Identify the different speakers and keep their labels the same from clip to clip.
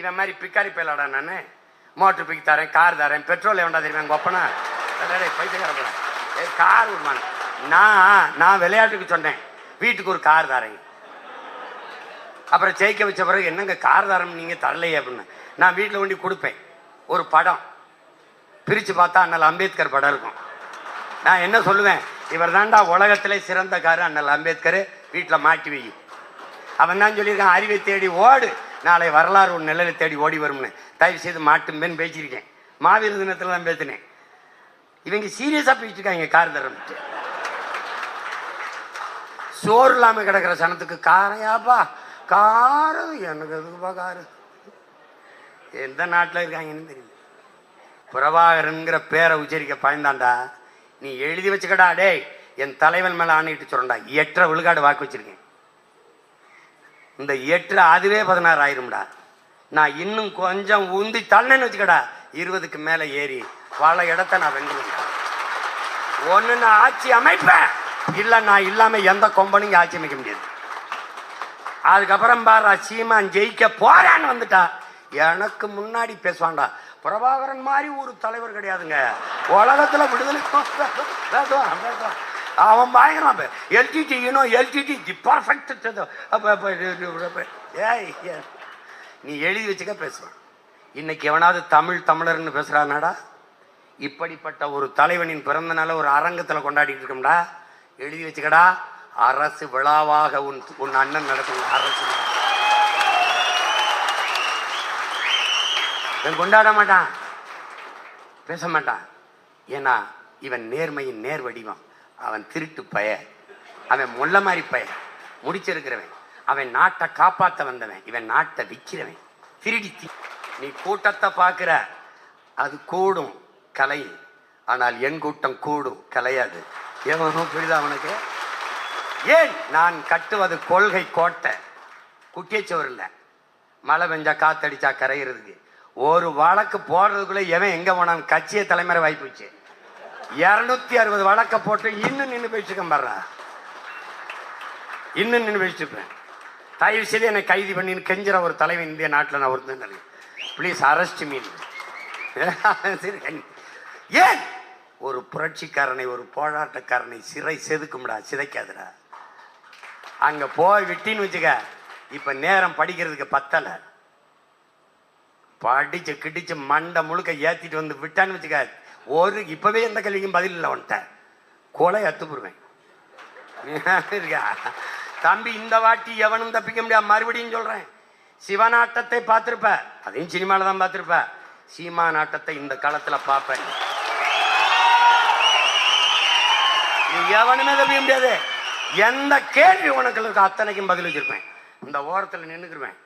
Speaker 1: இவன் மாதிரி பிக்காரி பேலாடா நான்? மோட்டர் பிக் தரேன் கார் தரேன் பெட்ரோல் எவன்டா தெரியுமா கொப்பனா ஒப்பனா ஏ கார் விடுவான் நான் நான் விளையாட்டுக்கு சொன்னேன். வீட்டுக்கு ஒரு கார் தரேங்க அப்புறம் ஜெயிக்க வச்ச பிறகு என்னங்க கார் தரம் நீங்கள் தரலையே அப்படின்னு. நான் வீட்டில் கொண்டு கொடுப்பேன். ஒரு படம். பிரித்து பார்த்தா அண்ணல் அம்பேத்கர் படம் இருக்கும். நான் என்ன சொல்லுவேன்? இவர் தான்டா உலகத்திலே சிறந்த காரு அண்ணல் அம்பேத்கர். வீட்டில் மாட்டி வை. அவன் தான் சொல்லியிருக்கான் அறிவை தேடி ஓடு. நாளை வரலாறு ஒரு நிழலை தேடி ஓடி வரும்னு. தயவு செய்து மாட்டும்பேன்னு பேசியிருக்கேன். மாவீர தினத்தில் தான் பேசினேன். இவங்க சீரியஸாக பேசியிருக்காங்க கார் தரம். சோறு இல்லாமல் கிடக்கிற சனத்துக்கு காரையாப்பா காரு எனக்கு எதுக்குப்பா காரு? எந்த நாட்டில் இருக்காங்கன்னு தெரியல. பிரபாகரன்கிற பேரை உச்சரிக்க பயந்தாண்டா. நீ எழுதி வச்சுக்கடா டேய். என் தலைவன் மேலே ஆணையிட்டு சொல்றா எட்டரை விழுக்காடு வாக்கு வச்சிருக்கேன். இந்த எட்டில் அதுவே பதினாறு ஆயிரும்டா. நான் இன்னும் கொஞ்சம் உந்தி தள்ளனு வச்சுக்கடா. இருபதுக்கு மேலே ஏறி பல இடத்த நான் வெண்டுவேன் ஒன்று நான் ஆட்சி அமைப்பேன். இல்லை நான் இல்லாமல் எந்த கொம்பனும் ஆட்சி அமைக்க முடியாது. அதுக்கப்புறம் பாரு சீமான் ஜெயிக்க போறான்னு வந்துட்டா. எனக்கு முன்னாடி பேசுவான்டா. பிரபாகரன் மாதிரி ஒரு தலைவர் கிடையாதுங்க. உலகத்தில் விடுதலை பேசுவான் பேசுவான். அவன் பயங்கரம் எல்டிடி யூனோ எல்டிடி தி பர்ஃபெக்ட் ஏய் நீ எழுதி வச்சுக்க பேசுவான் இன்னைக்கு எவனாவது தமிழ் தமிழர்னு பேசுகிறானாடா இப்படிப்பட்ட ஒரு தலைவனின் பிறந்த நாளை ஒரு அரங்கத்தில் கொண்டாடிட்டு இருக்கோம்டா. எழுதி வச்சுக்கடா. அரசு விழாவாக உன் உன் அண்ணன் நடக்கும் அரசு இவன் கொண்டாட மாட்டான். பேச மாட்டான். ஏன்னா இவன் நேர்மையின் நேர் வடிவம் அவன் திருட்டு பய அவன் முள்ள மாதிரி பய முடிச்சிருக்கிறவன். அவன் நாட்டை காப்பாத்த வந்தவன். இவன் நாட்டை விற்கிறவன் திருடி நீ கூட்டத்தை பார்க்கிற. அது கூடும் கலை. ஆனால் என் கூட்டம் கூடும் கலையாது. எவனும் புரியுதா அவனுக்கு ஏன் நான் கட்டுவது கொள்கை கோட்டை? குட்டியச்சவர் இல்லை. மழை பெஞ்சா காத்தடிச்சா கரையிறதுக்கு. ஒரு வழக்கு போடுறதுக்குள்ள எவன் எங்க போனான்? கட்சியை தலைமுறை வாய்ப்புச்சு இருநூத்தி அறுபது வழக்க போட்டு இன்னும் நின்று போயிட்டு பாரு இன்னும் நின்று போயிட்டு தயவு செய்து என்னை கைது பண்ணின்னு கெஞ்சுற ஒரு தலைவன் இந்திய நாட்டில் நான் ஒருத்தன் ப்ளீஸ் அரெஸ்ட் மீன் ஏன்? ஒரு புரட்சிக்காரனை ஒரு போராட்டக்காரனை சிறை செதுக்கும்டா சிதைக்காதுடா. அங்க போய் விட்டின்னு வச்சுக்க இப்ப நேரம் படிக்கிறதுக்கு பத்தல. படிச்சு கிடிச்சு மண்டை முழுக்க ஏத்திட்டு வந்து விட்டான்னு வச்சுக்க ஒரு இப்பவே எந்த கேள்விக்கும் பதில் இல்லை அவன்கிட்ட கொலை அத்துப்புருவேன் இருக்கா தம்பி இந்த வாட்டி எவனும் தப்பிக்க முடியாது. மறுபடியும் சொல்றேன். சிவநாட்டத்தை பார்த்துருப்ப. அதையும் சினிமாவில் தான் பார்த்துருப்ப. சீமா நாட்டத்தை இந்த காலத்தில் பார்ப்பேன். எவனுமே தப்பிக்க முடியாது. எந்த கேள்வி உனக்கு இருக்கோ அத்தனைக்கும் பதில் வச்சிருப்பேன். இந்த ஓரத்தில் நின்றுக்குருவேன்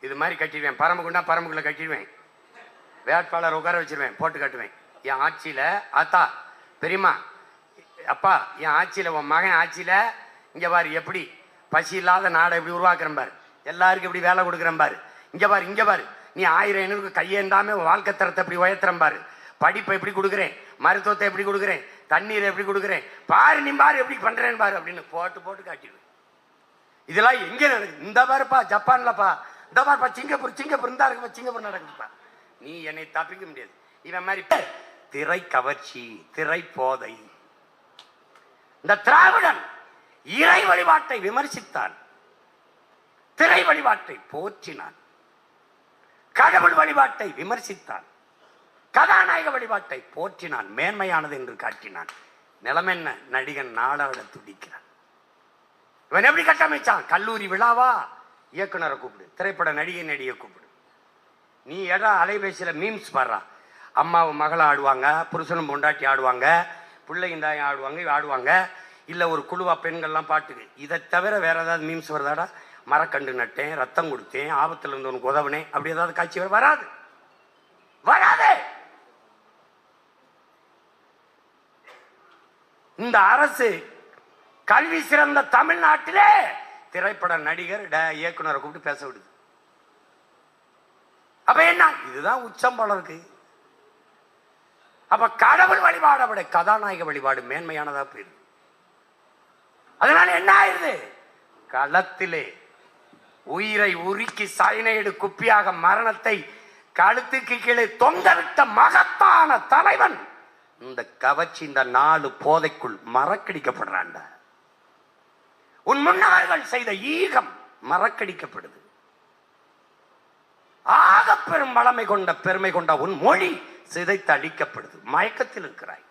Speaker 1: இது மாதிரி கட்டிடுவேன். பரம்புக்குண்டா பரம்புக்குள்ள கட்டிடுவேன். வேட்பாளர் உட்கார வச்சிருவேன். போட்டு கட்டுவேன். என் ஆட்சியில் ஆத்தா பெரியம்மா அப்பா என் ஆட்சியில் உன் மகன் ஆட்சியில் இங்கே பாரு எப்படி? பசி இல்லாத நாடை எப்படி உருவாக்குறேன் பாரு. எல்லாருக்கும் எப்படி வேலை கொடுக்குறேன் பாரு. இங்கே பாரு இங்கே பாரு. நீ ஆயிரம் ஐநூறுக்கு கையேண்டாம வாழ்க்கை தரத்தை எப்படி உயர்த்துறேன் பாரு. படிப்பை எப்படி கொடுக்குறேன். மருத்துவத்தை எப்படி கொடுக்குறேன்? தண்ணீரை எப்படி கொடுக்குறேன்? பாரு நீ பாரு எப்படி பண்ணுறேன்னு பாரு அப்படின்னு போட்டு போட்டு காட்டிடுவேன். இதெல்லாம் எங்கே நடக்குது? இந்த பாருப்பா ஜப்பான்லப்பா. இந்த பாருப்பா சிங்கப்பூர் சிங்கப்பூர் இந்த இருக்குப்பா சிங்கப்பூர் நடக்குதுப்பா. நீ என்னை தப்பிக்க முடியாது. இவன் மாதிரி திரை கவர்ச்சி திரை போதை இந்த திராவிடன் இறை வழிபாட்டை விமர்சித்தான். திரை வழிபாட்டை போற்றினான். கடவுள் வழிபாட்டை விமர்சித்தான். கதாநாயக வழிபாட்டை போற்றினான். மேன்மையானது என்று காட்டினான். நிலமென்ன நடிகன் நாடாட துடிக்கிறான் இவன் எப்படி கட்டமைச்சான்? கல்லூரி விழாவா? இயக்குனரை கூப்பிடு. திரைப்பட நடிகை நடிகை கூப்பிடு. நீ எடா அலைபேசியில் மீம்ஸ் பாடுறா? அம்மாவும் மகளை ஆடுவாங்க புருஷனும் பொண்டாட்டி ஆடுவாங்க பிள்ளைங்க தாயும் ஆடுவாங்க ஆடுவாங்க. இல்லை ஒரு குழுவா பெண்கள்லாம் பாட்டுக்கு. இதை தவிர வேற ஏதாவது மீம்ஸ் வருதாடா? மரக்கண்டு நட்டேன் ரத்தம் கொடுத்தேன் ஆபத்தில் இருந்தவனுக்கு உதவுனேன். அப்படி ஏதாவது காட்சி வராது. வராது! இந்த அரசு கல்வி சிறந்த தமிழ்நாட்டிலே திரைப்பட நடிகர் ட- இயக்குனரை கூப்பிட்டு பேச விடுது. அப்ப என்ன? இதுதான் உச்சம் போல இருக்கு. அப்ப கடவுள் வழிபாடு அவருடைய கதாநாயக வழிபாடு மேன்மையானதா போயிருது அதனால என்ன ஆயிருது களத்திலே உயிரை உருக்கி சைனைடு குப்பியாக மரணத்தை கழுத்துக்கு கீழே தொங்கவிட்ட மகத்தான தலைவன் இந்த கவச்சி இந்த நாலு போதைக்குள் மறக்கடிக்கப்படுறாண்ட உன் முன்னவர்கள் செய்த ஈகம் மறக்கடிக்கப்படுது. ஆக பெரும் வளமை கொண்ட பெருமை கொண்ட உன் மொழி சிதைத்தளிக்கப்படுது மயக்கத்தில் இருக்கிறாய்.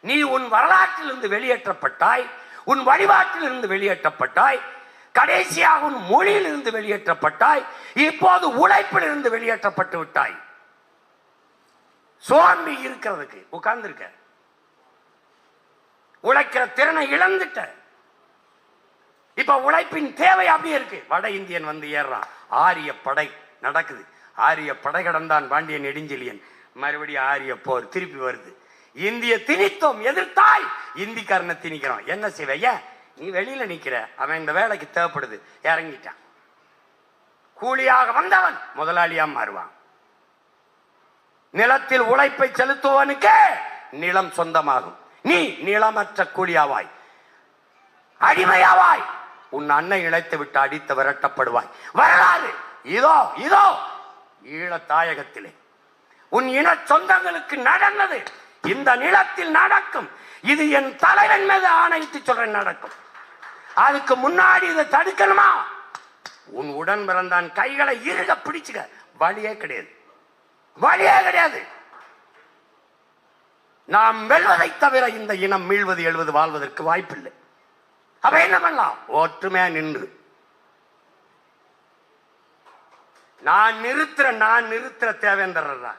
Speaker 1: நீ உன் வரலாற்றிலிருந்து வெளியேற்றப்பட்டாய் உன் வழிபாட்டிலிருந்து வெளியேற்றப்பட்டாய் கடைசியாக உன் மொழியிலிருந்து வெளியேற்றப்பட்டாய் இப்போது உழைப்பிலிருந்து வெளியேற்றப்பட்டு விட்டாய். சோம்பி இருக்கிறதுக்கு உட்கார்ந்துருக்க. உழைக்கிற திறனை இழந்துட்ட. இப்ப உழைப்பின் தேவை அப்படியே இருக்கு. வட இந்தியன் வந்து ஏறுறான். ஆரிய படை நடக்குது. ஆரிய படை கடந்தான் பாண்டியன் நெடுஞ்செழியன். மறுபடியும் ஆரிய போர் திருப்பி வருது. இந்திய திணித்தோம் எதிர்த்தாய். இந்திக்காரனை திணிக்கிறோம். என்ன செய்வைய நீ வெளியில நிக்கிற. அவன் இந்த வேலைக்கு தேவைப்படுது. இறங்கிட்டான். கூலியாக வந்தவன் முதலாளியா மாறுவான். நிலத்தில் உழைப்பை செலுத்துவனுக்கு நிலம் சொந்தமாகும். நீ நிலமற்ற கூலியாவாய். அடிமையாவாய். உன் அன்னை இழைத்து விட்டு அடித்து விரட்டப்படுவாய். வரலாறு. இதோ இதோ ஈழத்தாயகத்திலே உன் இன சொந்தங்களுக்கு நடந்தது இந்த நிலத்தில் நடக்கும். இது என் தலைவன் மீது ஆணையிட்டு சொல்றேன் நடக்கும். அதுக்கு முன்னாடி இதை தடுக்கணுமா? உன் உடன் பிறந்தான் கைகளை இருக பிடிச்சுக்க வழியே கிடையாது. வழியே கிடையாது. நாம் வெல்வதை தவிர இந்த இனம் மீள்வது எழுவது வாழ்வதற்கு வாய்ப்பில்லை. அப்ப என்ன பண்ணலாம்? ஒற்றுமையா நின்று நான் நிறுத்துற நான் நிறுத்துற தேவேந்திரா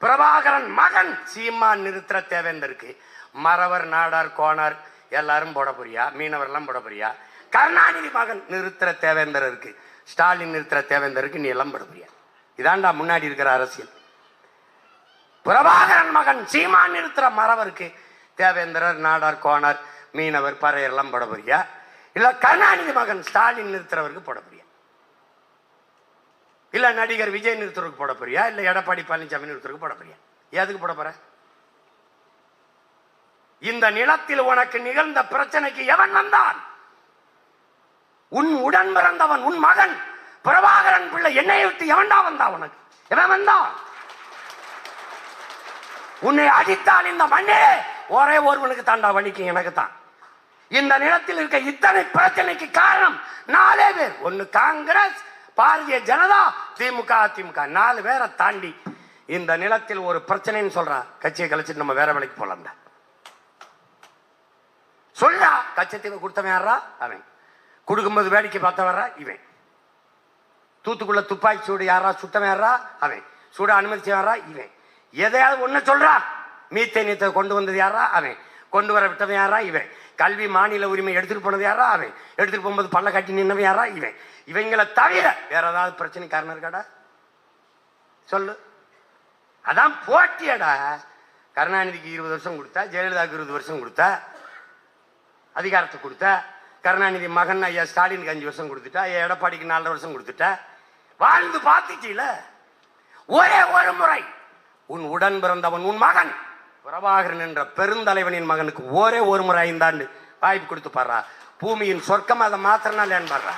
Speaker 1: பிரபாகரன் மகன் சீமான் நிறுத்துற தேவேந்தருக்கு. மறவர் நாடார் கோணார் எல்லாரும் போட போறியா? மீனவர்லாம் போட போறியா? கருணாநிதி மகன் நிறுத்துற தேவேந்தருக்கு ஸ்டாலின் நிறுத்துற தேவேந்தருக்கு நீ எல்லாம் போட புரியா இதாண்டா முன்னாடி இருக்கிற அரசியல். பிரபாகரன் மகன் சீமான் நிறுத்துற மறவருக்கு தேவேந்திரர் நாடார் கோணார் மீனவர் பறையர் எல்லாம் போட போறியா? இல்ல கருணாநிதி மகன் ஸ்டாலின் நிறுத்துறவருக்கு போட புரியா இல்ல நடிகர் விஜய் நிறுத்தருக்கு போட போறியா? இல்ல எடப்பாடி பழனிசாமி நிறுத்தருக்கு போட போறியா? எதுக்கு போட போற? இந்த நிலத்தில் உனக்கு நிகழ்ந்த பிரச்சனைக்கு எவன் வந்தான்? உன் உடன் பிறந்தவன் உன் மகன் பிரபாகரன் பிள்ளை என்னை விட்டு எவன்டா வந்தா உனக்கு? எவன் வந்தான் உன்னை அடித்தால் இந்த மண்ணே ஒரே ஒருவனுக்கு தாண்டா வலிக்கும் எனக்கு தான் இந்த நிலத்தில் இருக்க இத்தனை பிரச்சனைக்கு காரணம் நாலே பேர். ஒன்னு காங்கிரஸ் பாரதிய ஜனதா திமுக அதிமுக நாலு பேரை தாண்டி இந்த நிலத்தில் ஒரு பிரச்சனைன்னு சொல்றா. கட்சியை கழிச்சிட்டு நம்ம வேற வேலைக்கு போலாம்டா. சொல்றா. கச்சத்தீவு கொடுத்தவன் யாரா அவன். கொடுக்கும்போது வேடிக்கை பார்த்தவரா இவன். தூத்துக்குள்ள துப்பாக்கி சூடு யாரா சுத்தவன் யாரா அவன். சூட அனுமதிச்சவரா இவன். எதையாவது ஒண்ணு சொல்றா. மீத்தை நீத்தை கொண்டு வந்தது யாரா அவன். கொண்டு வர விட்டவன் யாரா இவன். கல்வி மாநில உரிமை எடுத்துட்டு போனது யாரா அவன்? எடுத்துட்டு போகும்போது பல்ல கட்டி நின்னவன் யாரா இவன்? இவங்களை தவிர வேற ஏதாவது பிரச்சனை காரணம் இருக்காடா? சொல்லு. அதான் போட்டியடா. கருணாநிதிக்கு இருபது வருஷம் கொடுத்தா ஜெயலலிதாவுக்கு இருபது வருஷம் கொடுத்தா அதிகாரத்தை கொடுத்த கருணாநிதி மகன் ஐயா ஸ்டாலினுக்கு அஞ்சு வருஷம் கொடுத்துட்டா ஐயா எடப்பாடிக்கு நாலு வருஷம் கொடுத்துட்டா. வாழ்ந்து பார்த்துச்சில ஒரே ஒரு முறை. உன் உடன் பிறந்தவன் உன் மகன். பிரபாகரன் என்ற பெருந்தலைவனின் மகனுக்கு ஒரே ஒரு முறை ஐந்தாண்டு வாய்ப்பு கொடுத்து பாடுறா. பூமியின் சொர்க்கம் அதை மாத்திரனால பாடுறா.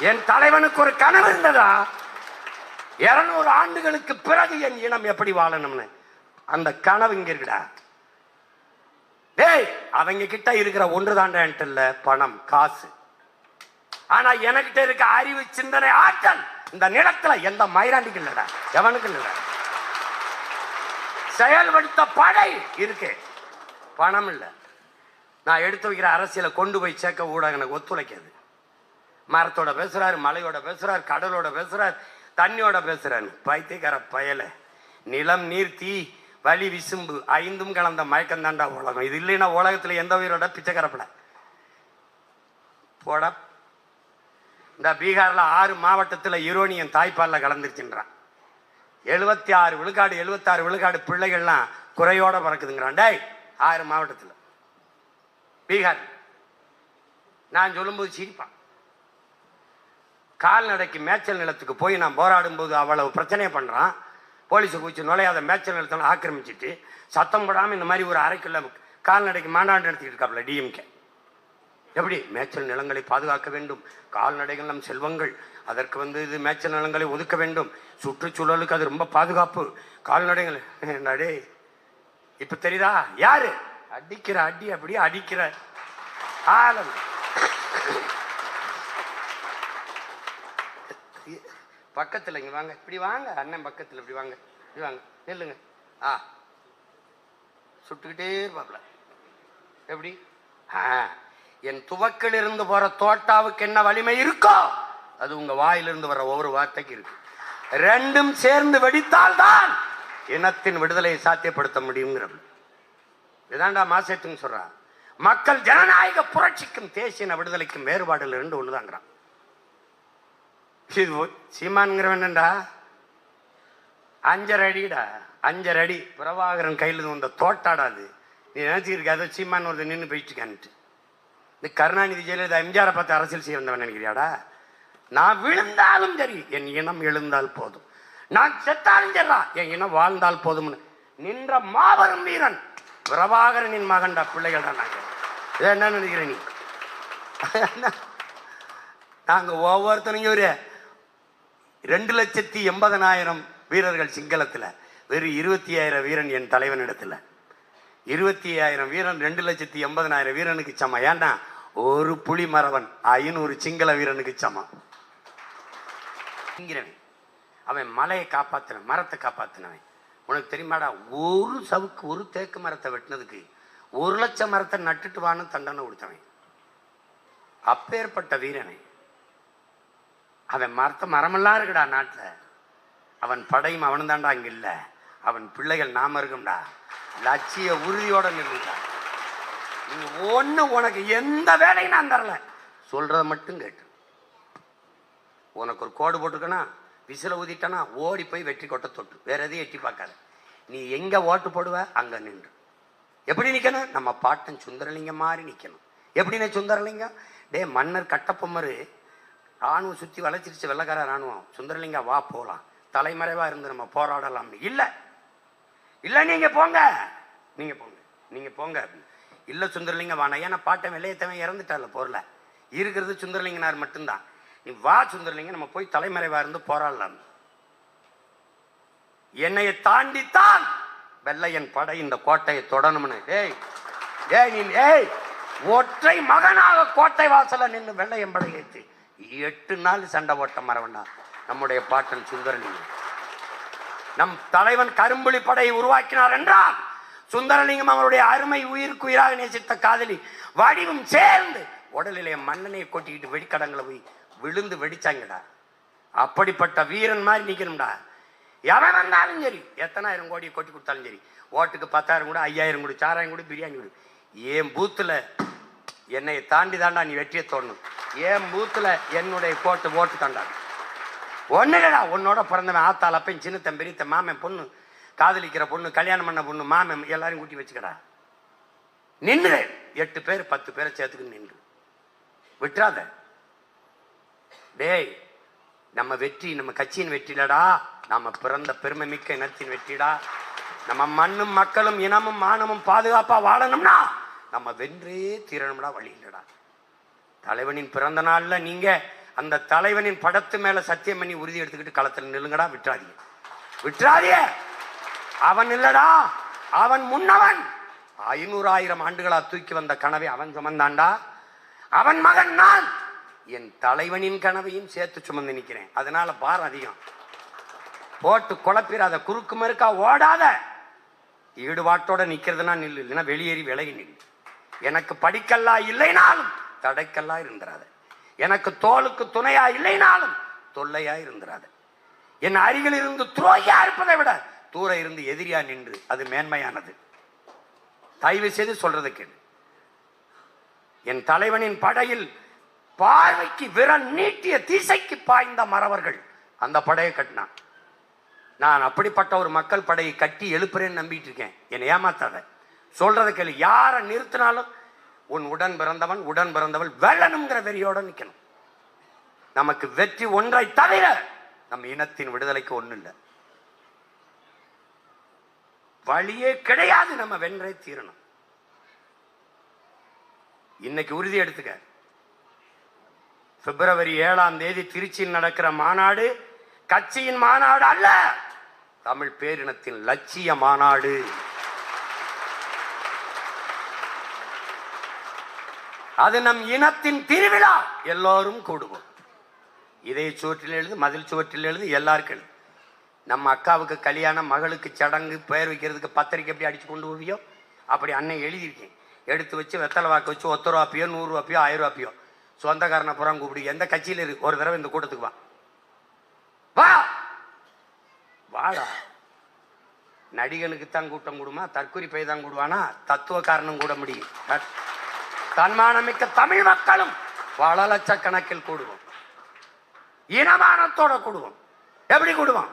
Speaker 1: என் தலைவனுக்கு ஒரு கனவு இருந்ததா? இருநூறு ஆண்டுகளுக்கு பிறகு என் இனம் எப்படி வாழணும்னு. அந்த கனவு இங்க இருக்குடா. டேய் அவங்க கிட்ட இருக்கிற ஒன்றுதான்டான்ட்டு இல்ல பணம் காசு. ஆனா எனக்கிட்ட இருக்க அறிவு சிந்தனை ஆற்றல் இந்த நிலத்துல எந்த மயிராண்டிக்கு இல்லடா. எவனுக்கு இல்லடா. செயல்படுத்த படை இருக்கு. பணம் இல்லை நான் எடுத்து வைக்கிற அரசியலை கொண்டு போய் சேர்க்க ஊடகம் எனக்கு ஒத்துழைக்காது. மரத்தோட பேசுறாரு மலையோட பேசுகிறார் கடலோட பேசுகிறார் தண்ணியோட பேசுகிறாரு பைத்தியக்கார பயல. நிலம் நீர் தீ வலி விசும்பு ஐந்தும் கலந்த மயக்கம் தாண்டா உலகம். இது இல்லைன்னா உலகத்துல எந்த உயிரோட? பிச்சைக்கரப்பட போட. இந்த பீகார்ல ஆறு மாவட்டத்தில் யுரோனியன் தாய்ப்பாலில் கலந்துருச்சுன்றான். எழுபத்தி ஆறு விழுக்காடு எழுபத்தாறு விழுக்காடு பிள்ளைகள்லாம் குறையோட பிறக்குதுங்கிறான். டேய் ஆறு மாவட்டத்தில். பீகார். நான் சொல்லும்போது சிரிப்பான். கால்நடைக்கு மேய்ச்சல் நிலத்துக்கு போய் நான் போராடும் போது அவ்வளவு பிரச்சனையை பண்றான். போலீஸை குச்சி நுழையாத மேய்ச்சல் நிலத்தெல்லாம் ஆக்கிரமிச்சிட்டு சத்தம் போடாமல் இந்த மாதிரி ஒரு அரைக்குள்ள கால்நடைக்கு மாண்டாண்டு நடத்திட்டு இருக்காப்புல டிஎம்கே எப்படி? மேய்ச்சல் நிலங்களை பாதுகாக்க வேண்டும். கால்நடைகள் நம் செல்வங்கள். அதற்கு வந்து இது மேய்ச்சல் நிலங்களை ஒதுக்க வேண்டும். சுற்றுச்சூழலுக்கு அது ரொம்ப பாதுகாப்பு. கால்நடைகள் நடே இப்ப தெரியுதா? யாரு? அடிக்கிற அடி அப்படியே அடிக்கிற ஆளம் பக்கத்துல இங்க வாங்க. இப்படி வாங்க. அண்ணன் பக்கத்துல இப்படி வாங்க. இப்படி வாங்க. நெல்லுங்க. ஆ. சுட்டுக்கிட்டே இருப்பாப்ல. எப்படி? ஆ, என் துவக்கில் இருந்து போற தோட்டாவுக்கு என்ன வலிமை இருக்கோ? அது உங்க வாயிலிருந்து வர ஒவ்வொரு வார்த்தைக்கு இருக்கு. ரெண்டும் சேர்ந்து வெடித்தால்தான் இனத்தின் விடுதலையை சாத்தியப்படுத்த முடியுங்கிறது. இதாண்டா மாசத்துன்னு சொல்றான். மக்கள் ஜனநாயக புரட்சிக்கும் தேசிய விடுதலைக்கும் வேறுபாடுல ரெண்டு ஒண்ணுதாங்கிறான். இது ஒ- அஞ்சரை அடிடா? அஞ்சரை அடி. பிரபாகரன் கையில் வந்த தோட்டாடாது நீ நினைச்சிருக்க அதை சீமான் ஒருத்தர் நின்று போயிட்டுக்கான்ட்டு இந்த கருணாநிதி ஜெயலலிதா எம்ஜிஆரை பார்த்து அரசியல் செய்ய வந்தவன் நினைக்கிறியாடா? நான் விழுந்தாலும் சரி என் இனம் எழுந்தால் போதும். நான் செத்தாலும் சரிடா என் இனம் வாழ்ந்தால் போதும்னு. நின்ற மாபெரும் வீரன் பிரபாகரனின் மகன்டா பிள்ளைகள்டா நாங்கள் இதை என்ன நினைக்கிற நீ? நாங்கள் ஒவ்வொருத்தனையும் ஒரு ரெண்டு லட்சத்தி எண்பதனாயிரம் வீரர்கள் சிங்களத்தில் வெறும் இருபத்தி ஆயிரம் வீரன் என் தலைவனிடத்துல இருபத்தி ஆயிரம் வீரன் ரெண்டு லட்சத்தி எண்பதனாயிரம் வீரனுக்கு சமம். ஏன்னா ஒரு புலி மறவன் ஐநூறு சிங்கள வீரனுக்கு சமம். திங்கிறவன். அவன் மலையை காப்பாத்தினவன் மரத்தை காப்பாற்றினவன் உனக்கு தெரியுமாடா ஒரு சவுக்கு ஒரு தேக்கு மரத்தை வெட்டினதுக்கு ஒரு லட்சம் மரத்தை நட்டுட்டு வான்னு தண்டனை கொடுத்தவன். அப்பேற்பட்ட வீரனை. அவன் மரத்த மரமெல்லாம் இருக்குடா நாட்டில். அவன் படையும் அவனும் தான்டா அங்கே இல்ல. அவன் பிள்ளைகள் நாம இருக்கும்டா. லட்சிய உறுதியோட நின்றுடா நீ உனக்கு எந்த வேலையும் நான் தரல. சொல்றதை மட்டும் கேட்டு. உனக்கு ஒரு கோடு போட்டிருக்கனா? விசில ஊதிட்டனா ஓடி போய் வெற்றி கொட்ட தொட்டு. வேற எதையும் எட்டி பார்க்காத. நீ எங்கே ஓட்டு போடுவ? அங்கே நின்று. எப்படி நிற்கணும் நம்ம பாட்டன் சுந்தரலிங்கம் மாதிரி நிற்கணும் எப்படின்னு சுந்தரலிங்கம் டே மன்னர் கட்டப்பொம்மர் ராணுவம் சுற்றி வளைச்சிருச்சு வெள்ளக்கார ராணுவம் சுந்தரலிங்கம் வா போகலாம் தலைமறைவாக இருந்து நம்ம போராடலாம்னு. இல்லை. இல்லை நீங்கள் போங்க. நீங்கள் போங்க. நீங்கள் போங்க இல்லை சுந்தரலிங்கம் வானா ஏன்னா பாட்டன் வெளியேத்தவன் இறந்துட்டால பொருளை இருக்கிறது சுந்தரலிங்கனார் மட்டும்தான். நீ வா சுந்தரலிங்க நம்ம போய் தலைமறைவா இருந்து போராடலாம். என்னைய தாண்டித்தான் வெள்ளையன் படை இந்த கோட்டையை தொடணும்னு. ஏய் ஏய் நீ ஏய் ஒற்றை மகனாக கோட்டை வாசல நின்று வெள்ளையன் படை ஏற்றி எட்டு நாள் சண்டை ஓட்ட மரவண்டா நம்முடைய பாட்டன் சுந்தரலிங்கம். நம் தலைவன் கரும்புலி படையை உருவாக்கினார் என்றால் சுந்தரலிங்கம் அவருடைய அருமை உயிருக்கு உயிராக நேசித்த காதலி வடிவும் சேர்ந்து உடலிலே மண்ணனையை கொட்டிக்கிட்டு வெடிக்கடங்களை போய் விழுந்து வெடிச்சாங்கடா. அப்படிப்பட்ட வீரன் மாதிரி நிற்கணும்டா எவன் வந்தாலும் சரி எத்தனாயிரம் கோடி கொட்டி கொடுத்தாலும் சரி ஓட்டுக்கு பத்தாயிரம் கூட ஐயாயிரம் கூட சாராயிரம் கூட பிரியாணி கொடு. என் பூத்தில் என்னை தாண்டி தாண்டா நீ வெற்றியை தோணும் என் பூத்தில் என்னுடைய கோட்டு ஓட்டு தாண்டா ஒண்ணுடா உன்னோட பிறந்தவன் ஆத்தால் அப்பையும் சின்னத்தன் பெரியத்தன் மாமன் பொண்ணு காதலிக்கிற பொண்ணு கல்யாணம் பண்ண பொண்ணு மாமன் எல்லாரையும் கூட்டி வச்சுக்கடா. நின்று எட்டு பேர் பத்து பேரை சேர்த்துக்கு நின்று. விட்டுறாத. டேய் நம்ம வெற்றி நம்ம கட்சியின் வெற்றிலடா. நம்ம பிறந்த பெருமை மிக்க இனத்தின் வெற்றிடா. நம்ம மண்ணும் மக்களும் இனமும் மானமும் பாதுகாப்பா வாழணும்னா நம்ம வென்றே தீரணும்டா வழி இல்லடா. தலைவனின் பிறந்த நாள்ல நீங்க அந்த தலைவனின் படத்து மேல சத்தியம் பண்ணி உறுதி எடுத்துக்கிட்டு களத்துல நில்லுங்கடா விட்டுறாதீங்க. விட்டுறாதிய அவன் இல்லடா. அவன் முன்னவன். ஐநூறாயிரம் ஆண்டுகளா தூக்கி வந்த கனவை அவன் சுமந்தாண்டா அவன் மகன் நான். என் தலைவனின் கனவையும் சேர்த்து சுமந்து நிற்கிறேன். அதனால பாரம் அதிகம். போட்டு குழப்பிடாத குறுக்கு மறுக்கா ஓடாத. ஈடுபாட்டோட நிக்கிறதுனா நில்லு இல்லைன்னா வெளியேறி விலகி நில்லு. எனக்கு படிக்கல்லா இல்லைனாலும் தடைக்கல்லா இருந்துராத எனக்கு தோளுக்கு துணையா இல்லைனாலும் தொல்லையா இருந்துராத என் அருகில் இருந்து துரோகியா இருப்பதை விட தூர இருந்து எதிரியா நின்று அது மேன்மையானது. தயவு செய்து சொல்றதுக்கு என் தலைவனின் படையில் பார்வைக்கு விரல் நீட்டிய திசைக்கு பாய்ந்த மறவர்கள். அந்த படையை கட்டினான். நான் அப்படிப்பட்ட ஒரு மக்கள் படையை கட்டி எழுப்புறேன்னு நம்பிட்டு இருக்கேன் என்னை ஏமாத்தாத. சொல்றதை கேள்வி யாரை நிறுத்தினாலும் உன் உடன் பிறந்தவன் உடன் பிறந்தவள் வெள்ளனுங்கிற வெறியோட நிற்கணும் நமக்கு வெற்றி ஒன்றை தவிர நம் இனத்தின் விடுதலைக்கு ஒண்ணு இல்லை வழியே கிடையாது நம்ம வென்றே தீரணும். இன்னைக்கு உறுதி எடுத்துக்க. பிப்ரவரி ஏழாம் தேதி திருச்சியில் நடக்கிற மாநாடு கட்சியின் மாநாடு அல்ல தமிழ் பேரினத்தின் லட்சிய மாநாடு. அது நம் இனத்தின் திருவிழா எல்லோரும் கூடுவோம். இதே சுவற்றில் எழுது மதில் சுவற்றில் எழுது எல்லாருக்கும் எழுது. நம்ம அக்காவுக்கு கல்யாணம் மகளுக்கு சடங்கு பெயர் வைக்கிறதுக்கு பத்திரிக்கை எப்படி அடிச்சு கொண்டு போவியோ அப்படி அன்னை எழுதியிருக்கேன். எடுத்து வச்சு வெத்தலை வாக்கு வச்சு ஒத்த ரூபாப்பியோ நூறு ரூபாப்பியோ ஆயிரம் ரூபாப்பியோ சொந்தக்காரனை புறம் கூப்பிடு. எந்த கட்சியில் இருக்கு ஒரு தடவை இந்த கூட்டத்துக்கு வா. வா! வாடா. நடிகனுக்கு தான் கூட்டம் கூடுமா? தற்குறிப்பை தான் கூடுவானா? தத்துவ காரணம் கூட முடியும். தட்- தன்மானமிக்க தமிழ் மக்களும் பல லட்சக்கணக்கில் கூடுவோம். இனமானத்தோட கூடுவோம். எப்படி கூடுவோம்?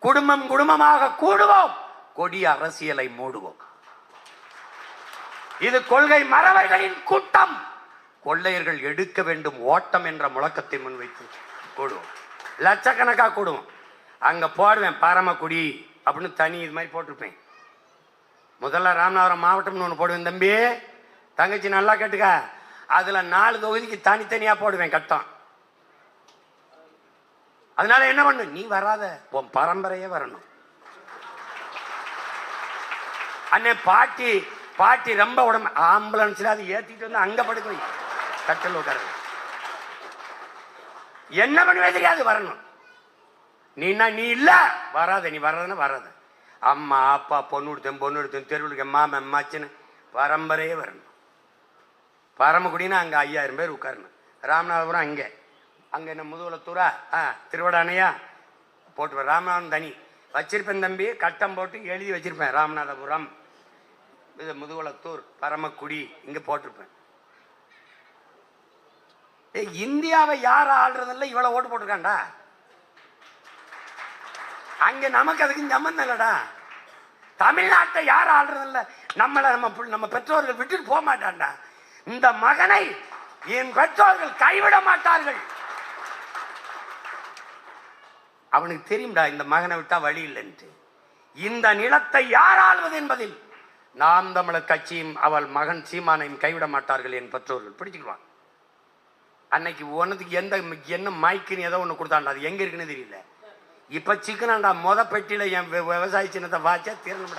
Speaker 1: குடும்பம் குடும்பமாக கூடுவோம். கொடி அரசியலை மூடுவோம். இது கொள்கை மறவர்களின் கூட்டம். கொள்ளையர்கள் எடுக்க வேண்டும் ஓட்டம் என்ற முழக்கத்தை முன்வைத்து கூடுவோம். லட்சக்கணக்காக கூடுவோம். அங்கே போடுவேன் பாரமக்குடி அப்படின்னு தனி இது மாதிரி போட்டிருப்பேன். முதல்ல ராமநாதபுரம் மாவட்டம்னு ஒன்று போடுவேன் தம்பி. தங்கச்சி நல்லா கேட்டுக்க. அதில் நாலு தொகுதிக்கு தனித்தனியாக போடுவேன் கட்டம். அதனால என்ன பண்ணு நீ வராத. உன் பரம்பரையே வரணும். அண்ணே பாட்டி பாட்டி ரொம்ப உடம்பு ஆம்புலன்ஸில் அது ஏற்றிட்டு வந்து அங்கே படுக்கணும். தட்டில் கட்டில் உட்கார என்ன பண்ணுவே தெரியாது வரணும். நீனா நீ இல்ல வராத நீ வர்றதுன்னா வராத. அம்மா அப்பா பொண்ணு கொடுத்தேன் பொண்ணு கொடுத்தேன் தெருவுக்கு மாமன் மச்சின்னு பரம்பரையே வரணும். பரமக்குடினா அங்கே ஐயாயிரம் பேர் உட்காரணும். ராமநாதபுரம் அங்கே. அங்கே என்ன முதுகுலத்தூரா? ஆ திருவடானையா? போட்டு ராமநாதன் தனி. வச்சிருப்பேன் தம்பி கட்டம் போட்டு எழுதி வச்சிருப்பேன் ராமநாதபுரம். இது முதுகுலத்தூர் பரமக்குடி இங்கே போட்டிருப்பேன். இந்தியாவை யார் ஆள்றதில்ல இவ்வளோ ஓட்டு போட்டிருக்காண்டா அங்கே நமக்கு அதுக்கு சம்மந்தம் இல்லடா. தமிழ்நாட்டை யார் ஆள்றதில்ல நம்மளை நம்ம நம்ம பெற்றோர்கள் விட்டுட்டு போக மாட்டான்டா. இந்த மகனை என் பெற்றோர்கள் கைவிட மாட்டார்கள். அவனுக்கு தெரியும்டா இந்த மகனை விட்டா வழி இல்லைன்ட்டு. இந்த நிலத்தை யார் ஆள்வது என்பதில் நாம் தமிழர் கட்சியும் அவள் மகன் சீமானையும் கைவிட மாட்டார்கள் என் பெற்றோர்கள். பிடிச்சுக்குவான் அன்னைக்கு ஒன்றுக்கு எந்த என்ன மைக்குன்னு ஏதோ ஒன்று கொடுத்தாண்டா அது எங்கே இருக்குன்னு தெரியல. இப்போ சிக்கனாண்டா மொத பெட்டியில் என் வி- விவசாய சின்னத்தை வாச்சா திறந்து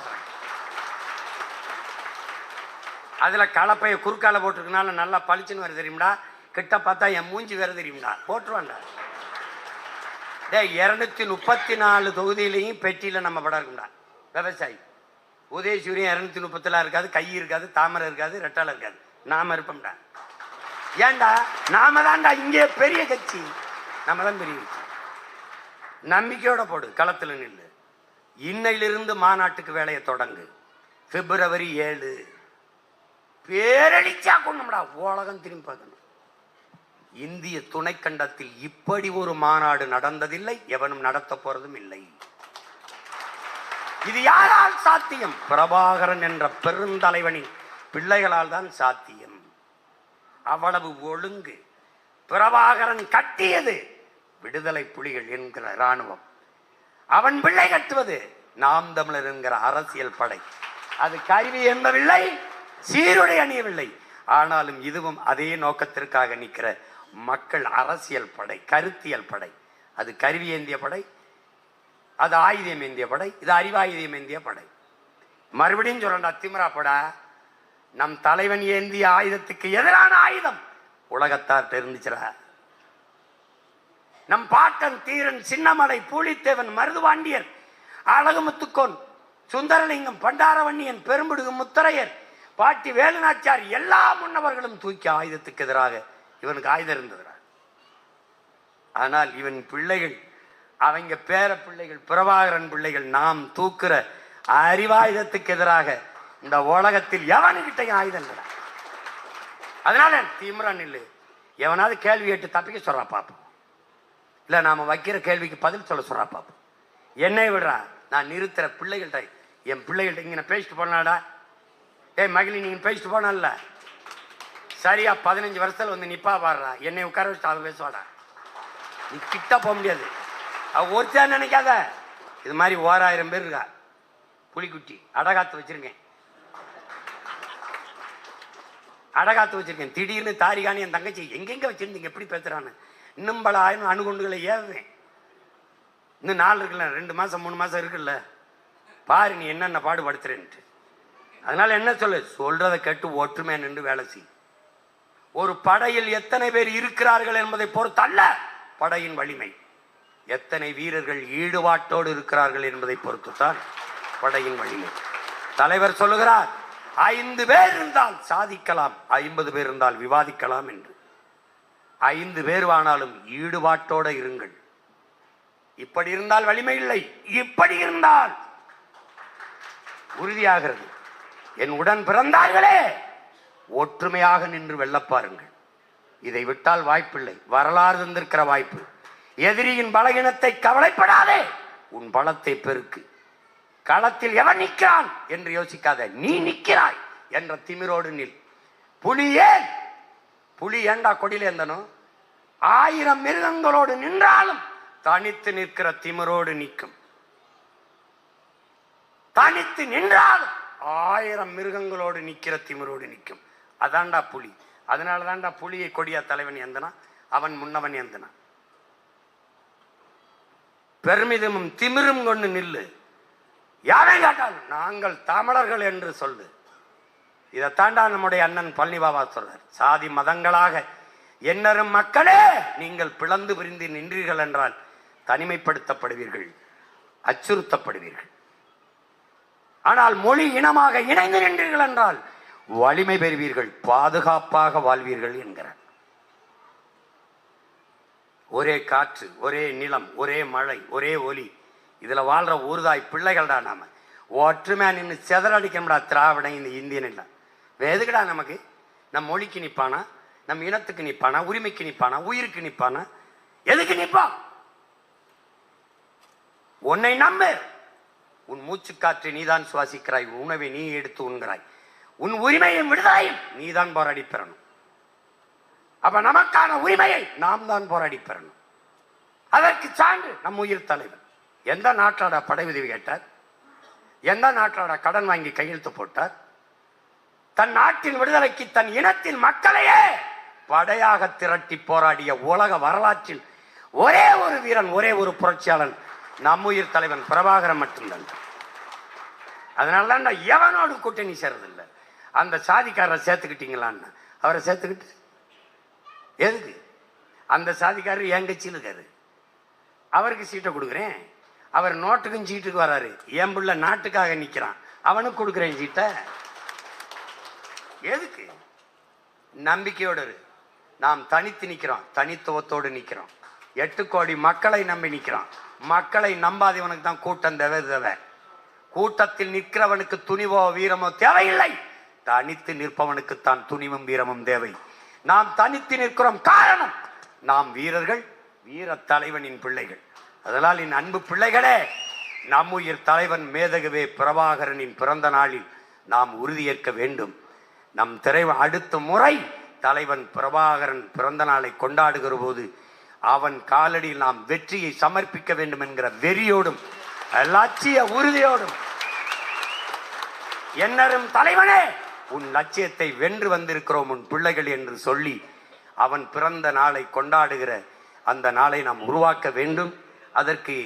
Speaker 1: அதில் கலப்பையை குறுக்கால போட்டிருக்கனால நல்லா பளிச்சுன்னு வர தெரியும்டா. கிட்ட பார்த்தா என் மூஞ்சி வேற தெரியும்டா. போட்டுருவான்டா. டேய் இரநூத்தி முப்பத்தி நாலு தொகுதியிலையும் பெட்டியில் நம்ம படம் இருக்கும்டா. விவசாயி. உதயசூரியன் இரநூத்தி முப்பத்துல இருக்காது கை இருக்காது தாமரை இருக்காது ரெட்டால இருக்காது. நாம இருப்போம்டா. ஏன்டா நாம தான்டா இங்கே பெரிய கட்சி? நாம தான் பெரிய கட்சி. நம்பிக்கையோட போடு களத்துல நில்லு. இன்னையிலிருந்து மாநாட்டுக்கு வேலையை தொடங்கு. பிப்ரவரி ஏழு. பேரழிச்சா கொண்டுடா உலகம் திரும்பி பார்க்கணும். இந்திய துணைக்கண்டத்தில் இப்படி ஒரு மாநாடு நடந்ததில்லை எவனும் நடத்த போறதும் இல்லை. இது யாரால் சாத்தியம்? பிரபாகரன் என்ற பெருந்தலைவனின் பிள்ளைகளால் தான் சாத்தியம். அவ்வளவு ஒழுங்கு. பிரபாகரன் கட்டியது விடுதலை புலிகள் என்கிற இராணுவம். அவன் பிள்ளை கட்டுவது நாம் தமிழர் என்கிற அரசியல் படை. அது கருவி என்பவில்லை சீருடை அணியவில்லை. ஆனாலும் இதுவும் அதே நோக்கத்திற்காக நிற்கிற மக்கள் அரசியல் படை கருத்தியல் படை. அது கருவி ஏந்திய படை அது ஆயுதம் ஏந்திய படை இது அறிவாயுதம் ஏந்திய படை. மறுபடியும் சொல்லண்டா திமிரா படா. நம் தலைவன் ஏந்திய ஆயுதத்துக்கு எதிரான ஆயுதம் உலகத்தார் இருந்துச்சுடா. நம் பாட்டன் தீரன் சின்னமலை பூலித்தேவன் மருதுவாண்டியர் அழகுமுத்துக்கோன் சுந்தரலிங்கம் பண்டாரவண்ணியன் பெரும்பிடுகு முத்தரையர் பாட்டி வேலுநாச்சார் எல்லா முன்னவர்களும் தூக்கி ஆயுதத்துக்கு எதிராக இவனுக்கு ஆயுதம் இருந்ததுரா ஆனால் இவன் பிள்ளைகள் அவங்க பேர பிள்ளைகள் பிரபாகரன் பிள்ளைகள் நாம் தூக்குற அறிவாயுதத்துக்கு எதிராக இந்த உலகத்தில் எவனுக்கிட்டையும் ஆயுதம் இல்லைடா. அதனால தீவிர இல்லை. எவனாவது கேள்வி கேட்டு தப்பிக்க சொல்றா பாப்போம் இல்ல நாம வைக்கிற கேள்விக்கு பதில் சொல்ல சொல்றா பாப்போம் என்னை விடுறா நான் நிறுத்துற பிள்ளைகள்கிட்ட என் பிள்ளைகள்கிட்ட இங்க நான் பேசிட்டு போனாடா. ஏய் மகிழி நீங்க பேசிட்டு போனால சரியா பதினஞ்சு வருஷத்துல வந்து நிப்பா பாடுறா. என்னை உட்கார வச்சுட்டு அவ பேசுவாடா. நீ கிட்ட போக முடியாது. அவ ஒருத்தான் நினைக்காத. இது மாதிரி ஓராயிரம் பேர் இருக்கா. புலிக்குட்டி அடகாத்து வச்சிருக்கேன். அடகாத்து வச்சிருக்கேன். திடீர்னு தாரிகானி என் தங்கச்சி எங்கெங்கே வச்சிருந்தீங்க? எப்படி பேசுகிறான்னு இன்னும் பல ஆயிரம் அணுகுண்டுகளை ஏவுவேன். இன்னும் நாள் இருக்குல்ல ரெண்டு மாதம் மூணு மாதம் இருக்குல்ல. பாரு நீ என்னென்ன பாடுபடுத்துறேன்ட்டு. அதனால் என்ன சொல்லு? சொல்கிறத கேட்டு ஒற்றுமை நின்று வேலை செய். ஒரு படையில் எத்தனை பேர் இருக்கிறார்கள் என்பதை பொறுத்தல்ல படையின் வலிமை. எத்தனை வீரர்கள் ஈடுபாட்டோடு இருக்கிறார்கள் என்பதை பொறுத்துத்தான் படையின் வலிமை. தலைவர் சொல்லுகிறார் ஐந்து பேர் இருந்தால் சாதிக்கலாம் ஐம்பது பேர் இருந்தால் விவாதிக்கலாம் என்று. ஐந்து பேர் ஆனாலும் ஈடுபாட்டோட இருங்கள். இப்படி இருந்தால் வலிமை இல்லை. இப்படி இருந்தால் உறுதியாகிறது. என் உடன் பிறந்தார்களே ஒற்றுமையாக நின்று வெல்லப்பாருங்கள் இதை விட்டால் வாய்ப்பில்லை. வரலாறு தந்திருக்கிற வாய்ப்பு. எதிரியின் பலகீனத்தை கவலைப்படாதே. உன் பலத்தை பெருக்கு. களத்தில் எவன் நிற்கிறான் என்று யோசிக்காத நீ நிற்கிறாய் என்ற திமிரோடு நில். புலி ஏன்? புலி ஏண்டா கொடியில இருந்தனும் ஆயிரம் மிருகங்களோடு நின்றாலும் தனித்து நிற்கிற திமிரோடு நிற்கும். தனித்து நின்றாலும் ஆயிரம் மிருகங்களோடு நிற்கிற திமிரோடு நிற்கும். அதான்டா புலி. அதனால தான்டா புலியை கொடியா தலைவன் எந்தனா அவன் முன்னவன் எந்தனா பெருமிதமும் திமிரும் கொண்டு நில்லு. யாரை கேட்டாலும் நாங்கள் தமிழர்கள் என்று சொல்லு. இதை தாண்டா நம்முடைய அண்ணன் பழனி பாபா சொல்றார். சாதி மதங்களாக என்னரும் மக்களே நீங்கள் பிளந்து பிரிந்து நின்றீர்கள் என்றால் தனிமைப்படுத்தப்படுவீர்கள் அச்சுறுத்தப்படுவீர்கள். ஆனால் மொழி இனமாக இணைந்து நின்றீர்கள் என்றால் வலிமை பெறுவீர்கள் பாதுகாப்பாக வாழ்வீர்கள் என்கிறார். ஒரே காற்று ஒரே நிலம் ஒரே மழை ஒரே ஒலி இதுல வாழ்ற ஊர்தாய் பிள்ளைகள்டா நாம. ஒற்றுமையா நின்று செதறடிக்கணும்டா திராவிடம் இந்த இந்தியன் இல்லை. எதுக்குடா நமக்கு? நம் மொழிக்கு நிப்பானா? நம் இனத்துக்கு நிற்பானா உரிமைக்கு நிப்பானா? உயிருக்கு நிப்பானா? எதுக்கு நிப்பான் உன்னை நம்பு. உன் மூச்சு காற்றை நீதான் சுவாசிக்கிறாய். உணவை நீ எடுத்து உண்கிறாய். உன் உரிமையும் விடுதாயும் நீதான் போராடி பெறணும். அப்ப நமக்கான உரிமையை நாம் தான் போராடி பெறணும். அதற்கு சான்று நம் உயிர் தலைவர் எந்த நாட்டோட படை உதவி கேட்டார்? எந்த நாட்டோட கடன் வாங்கி கையெழுத்து போட்டார்? தன் நாட்டின் விடுதலைக்கு தன் இனத்தின் மக்களையே படையாக திரட்டி போராடிய உலக வரலாற்றில் ஒரே ஒரு வீரன் ஒரே ஒரு புரட்சியாளன் நம் உயிர் தலைவன் பிரபாகரன் மட்டும்தான். அதனால தான் நான் எவனோடு கூட்டணி சேர்றதில்லை. அந்த சாதிக்காரரை சேர்த்துக்கிட்டீங்களான்னு. அவரை சேர்த்துக்கிட்டு? எதுக்கு? அந்த சாதிக்காரர் என் கட்சியில் இருக்காரு அவருக்கு சீட்டை கொடுக்குறேன். அவர் நோட்டுக்கும் சீட்டுக்கு வராரு. என் பிள்ளை நாட்டுக்காக நிற்கிறான் அவனுக்கு கொடுக்குறேன் சீட்டை. எதுக்கு? நம்பிக்கையோடு இரு. நாம் தனித்து நிற்கிறோம் தனித்துவத்தோடு நிற்கிறோம் எட்டு கோடி மக்களை நம்பி நிற்கிறோம் மக்களை நம்பாதவனுக்கு தான் கூட்டம் தேவை தேவை. கூட்டத்தில் நிற்கிறவனுக்கு துணிவோ வீரமோ தேவையில்லை. தனித்து நிற்பவனுக்கு தான் துணிவும் வீரமும் தேவை. நாம் தனித்து நிற்கிறோம். காரணம் நாம் வீரர்கள் வீர தலைவனின் பிள்ளைகள். அதனால் என் அன்பு பிள்ளைகளே நம்முயிர் தலைவன் மேதகவே பிரபாகரனின் பிறந்த நாளில் நாம் உறுதியேற்க வேண்டும். நம் திரை அடுத்த முறை தலைவன் பிரபாகரன் பிறந்த நாளை கொண்டாடுகிற போது அவன் காலடியில் நாம் வெற்றியை சமர்ப்பிக்க வேண்டும் என்கிற வெறியோடும் லட்சிய உறுதியோடும் என்னரும் தலைவனே உன் லட்சியத்தை வென்று வந்திருக்கிறோம் உன் பிள்ளைகள் என்று சொல்லி அவன் பிறந்த நாளை கொண்டாடுகிற அந்த நாளை நாம் உருவாக்க வேண்டும். அதற்கு